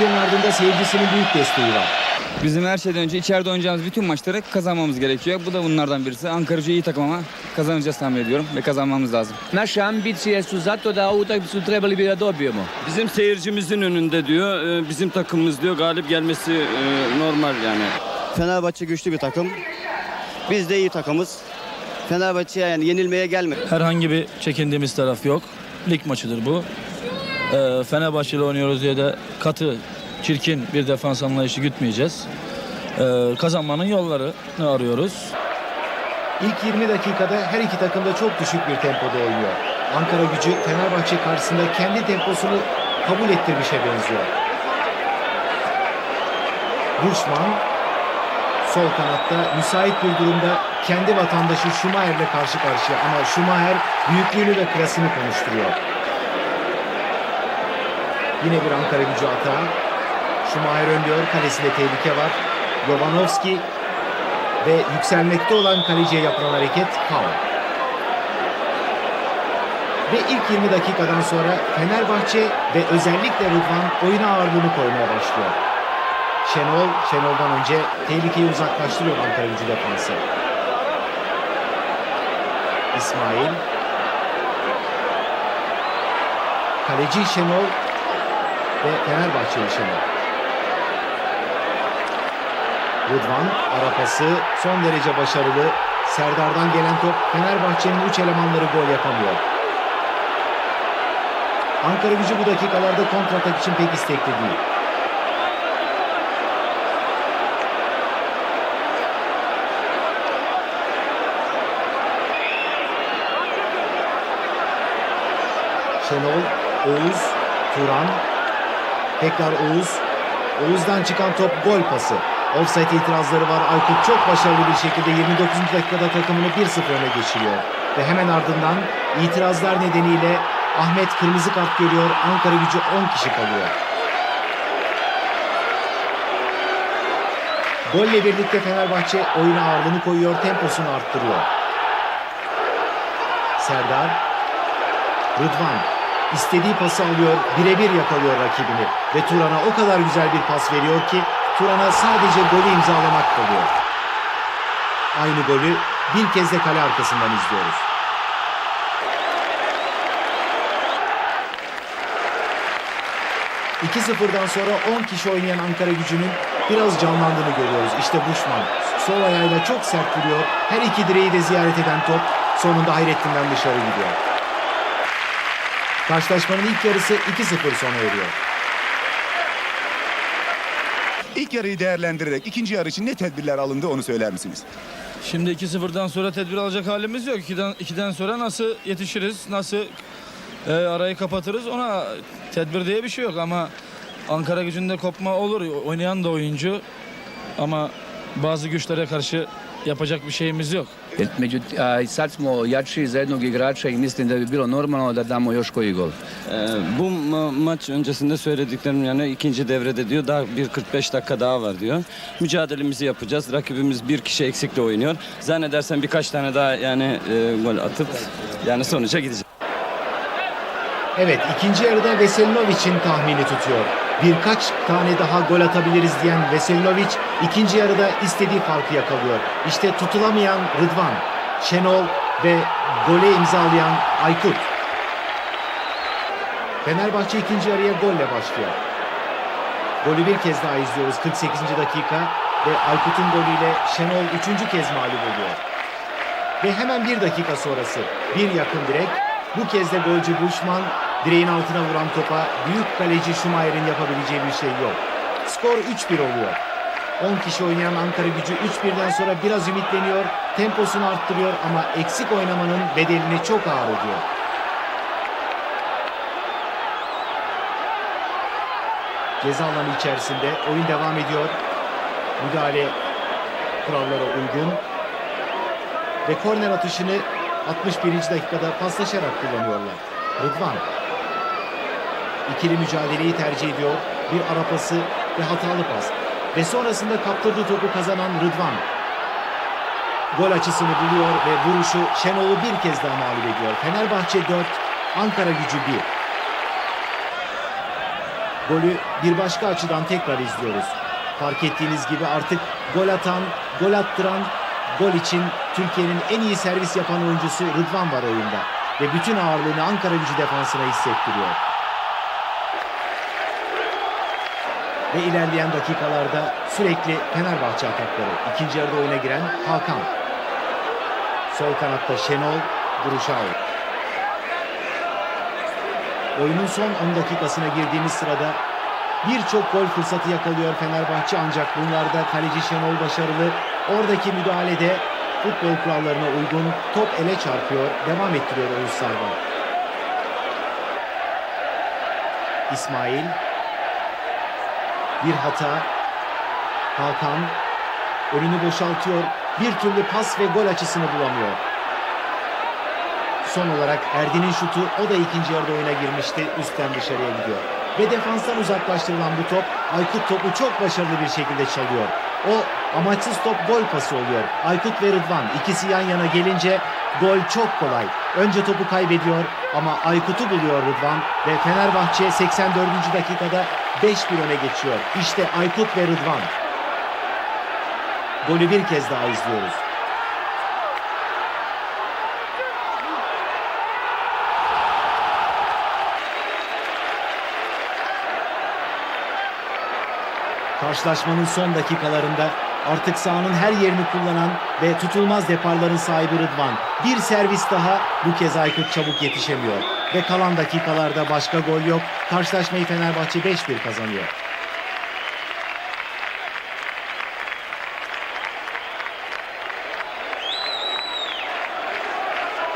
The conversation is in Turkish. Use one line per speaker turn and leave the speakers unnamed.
maçların ardında seyircisinin büyük desteği var.
Bizim her şeyden önce içeride oynayacağımız bütün maçları kazanmamız gerekiyor. Bu da bunlardan birisi. Ankara gücü iyi takım ama kazanacağız tahmin ediyorum ve kazanmamız lazım.
Naše ambicije su zato da ovu utakmicu trebali bi da dobijemo.
Bizim seyircimizin önünde diyor. e, Bizim takımımız diyor galip gelmesi e, normal yani.
Fenerbahçe güçlü bir takım. Biz de iyi takımız. Fenerbahçe yani yenilmeye gelme.
Herhangi bir çekindiğimiz taraf yok. Lig maçıdır bu. Ee, Fenerbahçe ile oynuyoruz diye de katı, çirkin bir defans anlayışı gütmeyeceğiz. Ee, kazanmanın yollarını arıyoruz.
İlk 20 dakikada her iki takım da çok düşük bir tempoda oynuyor. Ankara gücü Fenerbahçe karşısında kendi temposunu kabul ettirmişe benziyor. Bushman sol kanatta müsait bir durumda kendi vatandaşı Schumacher'le karşı karşıya ama Schumacher büyüklüğünü ve klasını konuşturuyor. Yine bir Ankara gücü atağı. Schumacher önlüyor. Kalesinde tehlike var. Jovanovski ve yükselmekte olan kaleciye yapılan hareket faul. Ve ilk 20 dakikadan sonra Fenerbahçe ve özellikle Rıdvan oyuna ağırlığını koymaya başlıyor. Şenol, Şenol'dan önce tehlikeyi uzaklaştırıyor Ankara gücü defansı. İsmail. Kaleci Şenol ve Fenerbahçeli Şenol. Rıdvan ara pası son derece başarılı. Serdar'dan gelen top Fenerbahçe'nin 3 elemanları gol yapamıyor. Ankara gücü bu dakikalarda kontratak için pek istekli değil. Şenol, Oğuz, Turan, tekrar Oğuz, Oğuz'dan çıkan top gol pası. Offside itirazları var. Aykut çok başarılı bir şekilde 29. dakikada takımını 1-0 öne geçiriyor. Ve hemen ardından itirazlar nedeniyle Ahmet kırmızı kart görüyor. Ankara gücü 10 kişi kalıyor. Golle birlikte Fenerbahçe oyuna ağırlığını koyuyor, temposunu arttırıyor. Serdar, Rıdvan istediği pası alıyor, birebir yakalıyor rakibini ve Turan'a o kadar güzel bir pas veriyor ki Turan'a sadece golü imzalamak kalıyor. Aynı golü bir kez de kale arkasından izliyoruz. ...2-0'dan sonra 10 kişi oynayan Ankara gücünün biraz canlandığını görüyoruz. İşte Bushman sol ayağıyla çok sert vuruyor. Her iki direği de ziyaret eden top sonunda Hayrettin'den dışarı gidiyor. Karşılaşmanın ilk yarısı 2-0 sona eriyor.
İlk yarıyı değerlendirerek ikinci yarı için ne tedbirler alındı onu söyler misiniz?
Şimdi 2-0'dan sonra tedbir alacak halimiz yok. 2'den, 2'den sonra nasıl yetişiriz, nasıl e, arayı kapatırız ona tedbir diye bir şey yok ama Ankara gücünde kopma olur. Oynayan da oyuncu ama bazı güçlere karşı yapacak bir şeyimiz yok.
Među, a, sad smo jači za jednog igrača i mislim da bi bilo normalno da damo još koji gol.
E, Bu ma- maç öncesinde söylediklerim yani ikinci devrede diyor daha bir 45 dakika daha var diyor. Mücadelemizi yapacağız. Rakibimiz bir kişi eksikle oynuyor. Zannedersem birkaç tane daha yani e, gol atıp yani sonuca gideceğiz.
Evet ikinci yarıda Veselinovic'in tahmini tutuyor. Birkaç tane daha gol atabiliriz diyen Veselinovic ikinci yarıda istediği farkı yakalıyor. İşte tutulamayan Rıdvan, Şenol ve gole imzalayan Aykut. Fenerbahçe ikinci yarıya golle başlıyor. Golü bir kez daha izliyoruz 48. dakika ve Aykut'un golüyle Şenol üçüncü kez mağlup oluyor. Ve hemen bir dakika sonrası bir yakın direk. Bu kez de golcü Bushman direğin altına vuran topa büyük kaleci Schumacher'in yapabileceği bir şey yok. Skor 3-1 oluyor. 10 kişi oynayan Ankara gücü 3-1'den sonra biraz ümitleniyor, temposunu arttırıyor ama eksik oynamanın bedelini çok ağır ödüyor. Ceza alanı içerisinde oyun devam ediyor. Müdahale kurallara uygun. Ve korner atışını 61. dakikada paslaşarak kullanıyorlar. Rıdvan ikili mücadeleyi tercih ediyor. Bir ara pası ve hatalı pas. Ve sonrasında kaptırdığı topu kazanan Rıdvan. Gol açısını buluyor ve vuruşu Şenol'u bir kez daha mağlup ediyor. Fenerbahçe 4, Ankara gücü 1. Golü bir başka açıdan tekrar izliyoruz. Fark ettiğiniz gibi artık gol atan, gol attıran, gol için Türkiye'nin en iyi servis yapan oyuncusu Rıdvan var oyunda. Ve bütün ağırlığını Ankara gücü defansına hissettiriyor. Ve ilerleyen dakikalarda sürekli Fenerbahçe atakları. İkinci yarıda oyuna giren Hakan. Sol kanatta Şenol, Buruşay. Oyunun son 10 dakikasına girdiğimiz sırada birçok gol fırsatı yakalıyor Fenerbahçe ancak bunlarda kaleci Şenol başarılı. Oradaki müdahalede futbol kurallarına uygun top ele çarpıyor, devam ettiriyor Oğuz Sarvan. İsmail bir hata. Hakan önünü boşaltıyor. Bir türlü pas ve gol açısını bulamıyor. Son olarak Erdin'in şutu o da ikinci yarıda oyuna girmişti. Üstten dışarıya gidiyor. Ve defanstan uzaklaştırılan bu top Aykut topu çok başarılı bir şekilde çalıyor. O amaçsız top gol pası oluyor. Aykut ve Rıdvan ikisi yan yana gelince gol çok kolay. Önce topu kaybediyor ama Aykut'u buluyor Rıdvan ve Fenerbahçe 84. dakikada 5-1 öne geçiyor. İşte Aykut ve Rıdvan. Golü bir kez daha izliyoruz. Karşılaşmanın son dakikalarında artık sahanın her yerini kullanan ve tutulmaz deparların sahibi Rıdvan. Bir servis daha bu kez Aykut çabuk yetişemiyor. Ve kalan dakikalarda başka gol yok. Karşılaşmayı Fenerbahçe 5-1 kazanıyor.